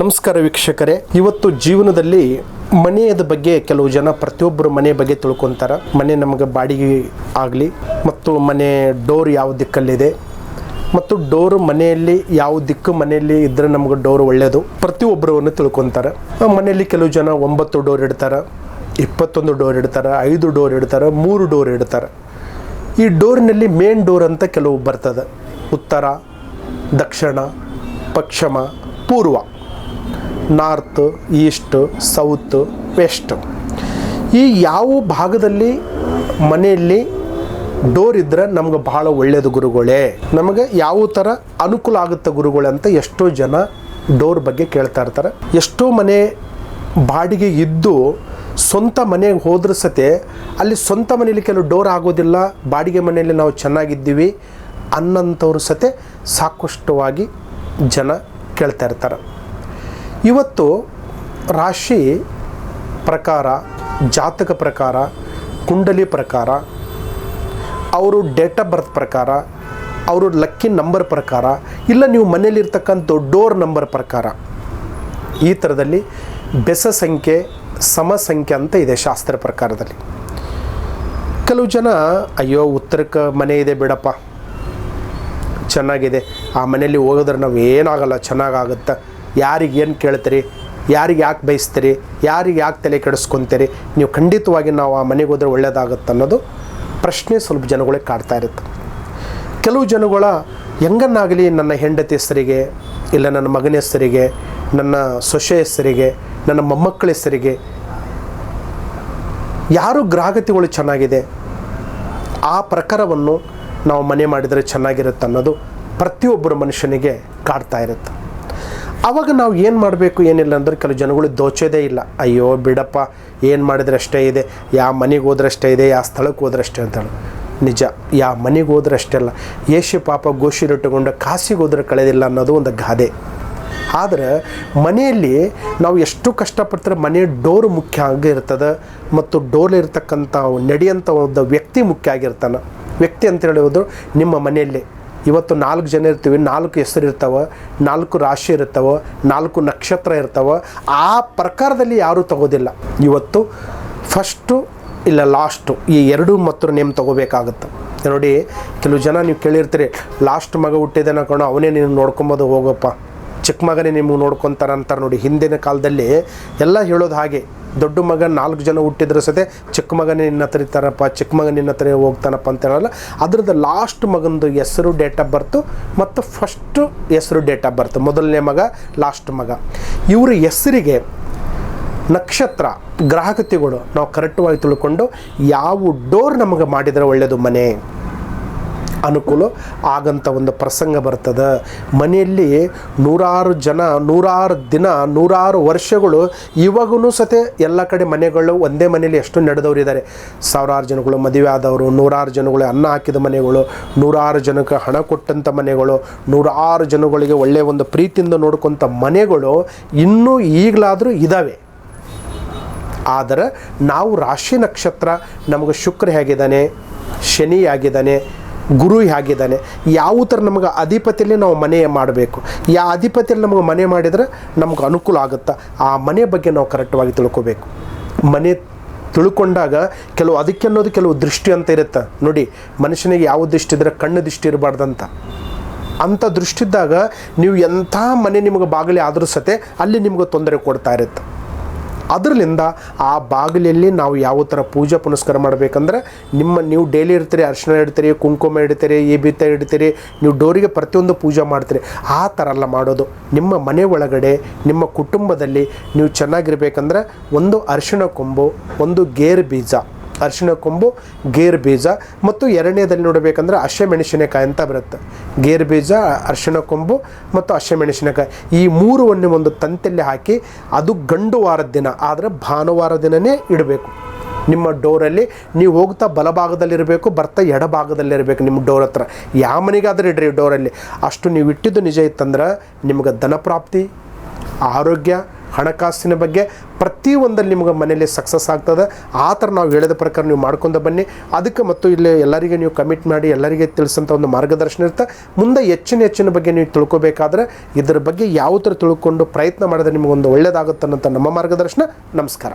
ನಮಸ್ಕಾರ ವೀಕ್ಷಕರೇ. ಇವತ್ತು ಜೀವನದಲ್ಲಿ ಮನೆಯದ ಬಗ್ಗೆ ಕೆಲವು ಜನ ಪ್ರತಿಯೊಬ್ಬರು ಮನೆ ಬಗ್ಗೆ ತಿಳ್ಕೊತಾರೆ. ಮನೆ ನಮಗೆ ಬಾಡಿಗೆ ಆಗಲಿ, ಮತ್ತು ಮನೆ ಡೋರ್ ಯಾವ ದಿಕ್ಕಲ್ಲಿದೆ, ಮತ್ತು ಡೋರ್ ಮನೆಯಲ್ಲಿ ಯಾವ ದಿಕ್ಕು ಮನೆಯಲ್ಲಿ ಇದ್ರೆ ನಮಗೆ ಡೋರ್ ಒಳ್ಳೆಯದು ಪ್ರತಿಯೊಬ್ಬರನ್ನು ತಿಳ್ಕೊತಾರೆ. ಮನೆಯಲ್ಲಿ ಕೆಲವು ಜನ ಒಂಬತ್ತು ಡೋರ್ ಇಡ್ತಾರೆ, ಇಪ್ಪತ್ತೊಂದು ಡೋರ್ ಇಡ್ತಾರೆ, ಐದು ಡೋರ್ ಇಡ್ತಾರೆ, ಮೂರು ಡೋರ್ ಇಡ್ತಾರೆ. ಈ ಡೋರ್ನಲ್ಲಿ ಮೇನ್ ಡೋರ್ ಅಂತ ಕೆಲವು ಬರ್ತದೆ. ಉತ್ತರ, ದಕ್ಷಿಣ, ಪಶ್ಚಿಮ, ಪೂರ್ವ. North, east, south, west. ಈ ಯಾವ ಭಾಗದಲ್ಲಿ ಮನೆಯಲ್ಲಿ ಡೋರ್ ಇದ್ದರೆ ನಮ್ಗೆ ಬಹಳ ಒಳ್ಳೆಯದು ಗುರುಗಳೇ. ನಮಗೆ ಯಾವ ಥರ ಅನುಕೂಲ ಆಗುತ್ತೆ ಗುರುಗಳೇ ಅಂತ ಎಷ್ಟೋ ಜನ ಡೋರ್ ಬಗ್ಗೆ ಕೇಳ್ತಾ ಇರ್ತಾರೆ. ಎಷ್ಟೋ ಮನೆ ಬಾಡಿಗೆ ಇದ್ದು ಸ್ವಂತ ಮನೆಗೆ ಹೋದ್ರ ಸತೆ ಅಲ್ಲಿ ಸ್ವಂತ ಮನೆಯಲ್ಲಿ ಕೆಲವು ಡೋರ್ ಆಗೋದಿಲ್ಲ, ಬಾಡಿಗೆ ಮನೆಯಲ್ಲಿ ನಾವು ಚೆನ್ನಾಗಿದ್ದೀವಿ ಅನ್ನಂಥವ್ರ ಸತೆ ಸಾಕಷ್ಟುವಾಗಿ ಜನ ಕೇಳ್ತಾ ಇರ್ತಾರೆ. ಇವತ್ತು ರಾಶಿ ಪ್ರಕಾರ, ಜಾತಕ ಪ್ರಕಾರ, ಕುಂಡಲಿ ಪ್ರಕಾರ, ಅವರು ಡೇಟ್ ಆಫ್ ಬರ್ತ್ ಪ್ರಕಾರ, ಅವರು ಲಕ್ಕಿ ನಂಬರ್ ಪ್ರಕಾರ, ಇಲ್ಲ ನೀವು ಮನೇಲಿರ್ತಕ್ಕಂಥ ಡೋರ್ ನಂಬರ್ ಪ್ರಕಾರ, ಈ ಥರದಲ್ಲಿ ಬೆಸ ಸಂಖ್ಯೆ, ಸಮ ಸಂಖ್ಯೆ ಅಂತ ಇದೆ ಶಾಸ್ತ್ರ ಪ್ರಕಾರದಲ್ಲಿ. ಕೆಲವು ಜನ, ಅಯ್ಯೋ, ಉತ್ತರಕ್ಕೆ ಮನೆ ಇದೆ ಬಿಡಪ್ಪ. ಚೆನ್ನಾಗಿದೆ. ಆ ಮನೆಯಲ್ಲಿ ಹೋಗೋದ್ರೆ ನಾವು ಏನಾಗಲ್ಲ ಚೆನ್ನಾಗಾಗುತ್ತೆ. ಯಾರಿಗೆ ಏನು ಕೇಳ್ತೀರಿ? ಯಾರಿಗೆ ಯಾಕೆ ಬಯಸ್ತೀರಿ? ಯಾರಿಗೆ ಯಾಕೆ ತಲೆ ಕೆಡಿಸ್ಕೊತೀರಿ? ನೀವು ಖಂಡಿತವಾಗಿ ನಾವು ಆ ಮನೆಗೆ ಹೋದರೆ ಒಳ್ಳೆಯದಾಗುತ್ತೆ ಅನ್ನೋದು ಪ್ರಶ್ನೆ ಸ್ವಲ್ಪ ಜನಗಳಿಗೆ ಕಾಡ್ತಾ ಇರುತ್ತೆ. ಕೆಲವು ಜನಗಳ ಹೆಂಗನ್ನಾಗಲಿ ನನ್ನ ಹೆಂಡತಿ ಹೆಸರಿಗೆ, ಇಲ್ಲ ನನ್ನ ಮಗನ ಹೆಸರಿಗೆ, ನನ್ನ ಸೊಸೆ ಹೆಸರಿಗೆ, ನನ್ನ ಮೊಮ್ಮಕ್ಕಳ ಹೆಸರಿಗೆ, ಯಾರು ಗ್ರಾಹಕತೆಗಳು ಚೆನ್ನಾಗಿದೆ, ಆ ಪ್ರಕಾರವನ್ನು ನಾವು ಮನೆ ಮಾಡಿದರೆ ಚೆನ್ನಾಗಿರುತ್ತೆ ಅನ್ನೋದು ಪ್ರತಿಯೊಬ್ಬರ ಮನುಷ್ಯನಿಗೆ ಕಾಡ್ತಾ ಇರುತ್ತೆ. ಆವಾಗ ನಾವು ಏನು ಮಾಡಬೇಕು ಏನಿಲ್ಲ ಅಂದ್ರೆ ಕೆಲವು ಜನಗಳು ದೋಚೋದೇ ಇಲ್ಲ. ಅಯ್ಯೋ ಬಿಡಪ್ಪ, ಏನು ಮಾಡಿದ್ರೆ ಅಷ್ಟೇ ಇದೆ ಯಾವ ಮನೆಗೆ ಹೋದ್ರೆ ಅಷ್ಟೇ ಇದೆ ಯಾವ ಸ್ಥಳಕ್ಕೆ ಹೋದ್ರೆ ಅಷ್ಟೇ ಅಂತೇಳಿ. ನಿಜ ಯಾವ ಮನೆಗೆ ಹೋದ್ರೆ ಅಷ್ಟೇ ಅಲ್ಲ. ಏಷಿ ಪಾಪ ಗೋಶಿರಿಟ್ಟುಕೊಂಡು ಕಾಸಿಗೆ ಹೋದ್ರೆ ಕಳೆದಿಲ್ಲ ಅನ್ನೋದು ಒಂದು ಗಾದೆ. ಆದರೆ ಮನೆಯಲ್ಲಿ ನಾವು ಎಷ್ಟು ಕಷ್ಟಪಡ್ತಾರೆ ಮನೆ ಡೋರ್ ಮುಖ್ಯ ಆಗಿರ್ತದೆ ಮತ್ತು ಡೋರ್ ಇರ್ತಕ್ಕಂಥ ನಡೆಯಂಥ ಒಂದು ವ್ಯಕ್ತಿ ಮುಖ್ಯ ಆಗಿರ್ತಾನೆ. ವ್ಯಕ್ತಿ ಅಂತ ಹೇಳುವುದು ನಿಮ್ಮ ಮನೆಯಲ್ಲಿ. ಇವತ್ತು ನಾಲ್ಕು ಜನ ಇರ್ತೀವಿ, ನಾಲ್ಕು ಹೆಸರು ಇರ್ತಾವೆ, ನಾಲ್ಕು ರಾಶಿ ಇರ್ತಾವೆ, ನಾಲ್ಕು ನಕ್ಷತ್ರ ಇರ್ತಾವೆ. ಆ ಪ್ರಕಾರದಲ್ಲಿ ಯಾರೂ ತಗೋದಿಲ್ಲ. ಇವತ್ತು ಫಸ್ಟು ಇಲ್ಲ ಲಾಸ್ಟು ಈ ಎರಡು ಮತ್ತು ನೇಮ್ ತಗೋಬೇಕಾಗುತ್ತೆ. ನೋಡಿ, ಕೆಲವು ಜನ ನೀವು ಕೇಳಿರ್ತೀರಿ ಲಾಸ್ಟ್ ಮಗ ಹುಟ್ಟಿದನ ಕಣ, ಅವನೇ ನೀನು ನೋಡ್ಕೊಬೋದು, ಹೋಗಪ್ಪ. ಚಿಕ್ಕ ಮಗನೇ ನಿಮಗೆ ನೋಡ್ಕೊತಾರೆ ಅಂತಾರೆ ನೋಡಿ. ಹಿಂದಿನ ಕಾಲದಲ್ಲಿ ಎಲ್ಲ ಹೇಳೋದು ಹಾಗೆ. ದೊಡ್ಡ ಮಗ ನಾಲ್ಕು ಜನ ಹುಟ್ಟಿದ್ರೆ ಸತೆ, ಚಿಕ್ಕ ಮಗನೇ ನಿನ್ನ ಹತ್ರ ಇರ್ತಾರಪ್ಪ ಚಿಕ್ಕ ಮಗ ನಿನ್ನ ಹತ್ರ ಹೋಗ್ತಾನಪ್ಪ ಅಂತ ಹೇಳಲ್ಲ. ಅದ್ರದ್ದು ಲಾಸ್ಟ್ ಮಗನದು ಹೆಸರು ಡೇಟ್ ಆಫ್ ಬರ್ತು ಮತ್ತು ಫಸ್ಟು ಹೆಸರು ಡೇಟ್ ಆಫ್ ಬರ್ತು ಮೊದಲನೇ ಮಗ ಲಾಸ್ಟ್ ಮಗ. ಇವರು ಹೆಸರಿಗೆ ನಕ್ಷತ್ರ, ಗ್ರಾಹಕತೆಗಳು ನಾವು ಕರೆಕ್ಟವಾಗಿ ತಿಳ್ಕೊಂಡು ಯಾವ ಡೋರ್ ನಮಗೆ ಮಾಡಿದರೆ ಒಳ್ಳೆಯದು ಮನೆ? ಅನುಕೂಲ. ಆಗಂಥ ಒಂದು ಪ್ರಸಂಗ ಬರ್ತದೆ. ಮನೆಯಲ್ಲಿ ನೂರಾರು ಜನ, ನೂರಾರು ದಿನ, ನೂರಾರು ವರ್ಷಗಳು ಇವಾಗೂ ಸತೆ ಎಲ್ಲ ಕಡೆ ಮನೆಗಳು ಒಂದೇ ಮನೆಯಲ್ಲಿ ಎಷ್ಟು ನಡೆದವರಿದ್ದಾರೆ ಸಾವಿರಾರು ಜನಗಳು ಮದುವೆ ಆದವರು, ನೂರಾರು ಜನಗಳು ಅನ್ನ ಹಾಕಿದ ಮನೆಗಳು, ನೂರಾರು ಜನಕ್ಕೆ ಹಣ ಕೊಟ್ಟಂಥ ಮನೆಗಳು, ನೂರಾರು ಜನಗಳಿಗೆ ಒಳ್ಳೆಯ ಒಂದು ಪ್ರೀತಿಯಿಂದ ನೋಡ್ಕೊಂಥ ಮನೆಗಳು ಇನ್ನೂ ಈಗಲಾದರೂ ಇದ್ದಾವೆ ಆದರೆ ನಾವು ರಾಶಿ ನಕ್ಷತ್ರ ನಮಗೆ ಶುಕ್ರ ಹೇಗಿದ್ದಾನೆ, ಶನಿ ಹೇಗಿದ್ದಾನೆ ಗುರು ಹೇಗಿದ್ದಾನೆ. ಯಾವ ಥರ ನಮಗೆ ಅಧಿಪತಿಯಲ್ಲಿ ನಾವು ಮನೆ ಮಾಡಬೇಕು? ಯಾವ ಅಧಿಪತಿಯಲ್ಲಿ ನಮಗೆ ಮನೆ ಮಾಡಿದರೆ ನಮ್ಗೆ ಅನುಕೂಲ ಆಗುತ್ತಾ? ಆ ಮನೆ ಬಗ್ಗೆ ನಾವು ಕರೆಕ್ಟಾಗಿ ತಿಳ್ಕೊಬೇಕು. ಮನೆ ತಿಳ್ಕೊಂಡಾಗ ಕೆಲವು ಅದಕ್ಕೆ ಅನ್ನೋದು ಕೆಲವು ದೃಷ್ಟಿ ಅಂತ ಇರುತ್ತೆ. ನೋಡಿ, ಮನುಷ್ಯನಿಗೆ ಯಾವ ದೃಷ್ಟಿ ಇದ್ರೆ ಕಣ್ಣು ದೃಷ್ಟಿ ಇರಬಾರ್ದಂತ. ಅಂಥ ದೃಷ್ಟಿ ಇದ್ದಾಗ ನೀವು ಎಂಥ ಮನೆ ನಿಮಗೆ ಬಾಗಿಲಿ ಆದರೂ ಸತೆ, ಅಲ್ಲಿ ನಿಮಗೆ ತೊಂದರೆ ಕೊಡ್ತಾ ಇರುತ್ತೆ. ಅದರಲ್ಲಿಂದ ಆ ಬಾಗಿಲಲ್ಲಿ ನಾವು ಯಾವ ಥರ ಪೂಜೆ ಪುನಸ್ಕಾರ ಮಾಡಬೇಕಂದ್ರೆ ನಿಮ್ಮ ನೀವು ಡೈಲಿ ಇಡ್ತೀರಿ, ಅರ್ಶಿಣ ಇಡ್ತೀರಿ, ಕುಂಕುಮ ಇಡ್ತೀರಿ ಈ ಬಿತ್ತ ಇಡ್ತೀರಿ, ನೀವು ಡೋರಿಗೆ ಪ್ರತಿಯೊಂದು ಪೂಜೆ ಮಾಡ್ತೀರಿ. ಆ ಥರ ಎಲ್ಲ ಮಾಡೋದು ನಿಮ್ಮ ಮನೆ ಒಳಗಡೆ, ನಿಮ್ಮ ಕುಟುಂಬದಲ್ಲಿ ನೀವು ಚೆನ್ನಾಗಿರ್ಬೇಕಂದ್ರೆ ಒಂದು ಅರಿಶಿಣ ಕೊಂಬು, ಒಂದು ಗೇರು ಬೀಜ. ಅರಿಶಿಣ ಕೊಂಬು, ಗೇರ್ ಬೀಜ ಮತ್ತು ಎರಡನೇದಲ್ಲಿ ನೋಡಬೇಕಂದ್ರೆ ಹಸಿಮೆಣಸಿನಕಾಯಿ ಅಂತ ಬರುತ್ತೆ. ಗೇರ್ ಬೀಜ, ಅರಿಶಿಣ ಕೊಂಬು ಮತ್ತು ಹಸಿಮೆಣಸಿನಕಾಯಿ ಈ ಮೂರುವನ್ನು ಒಂದು ತಂತಲ್ಲಿ ಹಾಕಿ ಅದು ಗಂಡು ವಾರದ ದಿನ, ಆದರೆ ಭಾನುವಾರ ದಿನನೇ ಇಡಬೇಕು. ನಿಮ್ಮ ಡೋರಲ್ಲಿ ನೀವು ಹೋಗ್ತಾ ಬಲಭಾಗದಲ್ಲಿರಬೇಕು, ಬರ್ತಾ ಎಡಭಾಗದಲ್ಲಿರಬೇಕು ನಿಮ್ಮ ಡೋರ್ ಹತ್ರ. ಯಾವ ಮನೆಗಾದರೂ ಇಡ್ರಿ ಡೋರಲ್ಲಿ. ಅಷ್ಟು ನೀವು ಇಟ್ಟಿದ್ದು ನಿಜ ಇತ್ತಂದ್ರೆ ನಿಮ್ಗೆ ಧನಪ್ರಾಪ್ತಿ ಆರೋಗ್ಯ ಹಣಕಾಸಿನ ಬಗ್ಗೆ ಪ್ರತಿಯೊಂದಲ್ಲಿ ನಿಮ್ಗೆ ಮನೇಲಿ ಸಕ್ಸಸ್ ಆಗ್ತದೆ. ಆ ಥರ ನಾವು ಹೇಳಿದ ಪ್ರಕಾರ ನೀವು ಮಾಡ್ಕೊಂಡು ಬನ್ನಿ. ಅದಕ್ಕೆ ಮತ್ತು ಇಲ್ಲಿ ಎಲ್ಲರಿಗೆ ನೀವು ಕಮಿಟ್ ಮಾಡಿ, ಎಲ್ಲರಿಗೆ ತಿಳಿಸಂಥ ಒಂದು ಮಾರ್ಗದರ್ಶನ ಇರುತ್ತೆ. ಮುಂದೆ ಹೆಚ್ಚಿನ ಹೆಚ್ಚಿನ ಬಗ್ಗೆ ನೀವು ತಿಳ್ಕೊಬೇಕಾದ್ರೆ ಇದರ ಬಗ್ಗೆ ಯಾವ ಥರ ತಿಳ್ಕೊಂಡು ಪ್ರಯತ್ನ ಮಾಡಿದ್ರೆ ನಿಮಗೊಂದು ಒಳ್ಳೆಯದಾಗುತ್ತೆ ಅನ್ನೋಂಥ ನಮ್ಮ ಮಾರ್ಗದರ್ಶನ. ನಮಸ್ಕಾರ.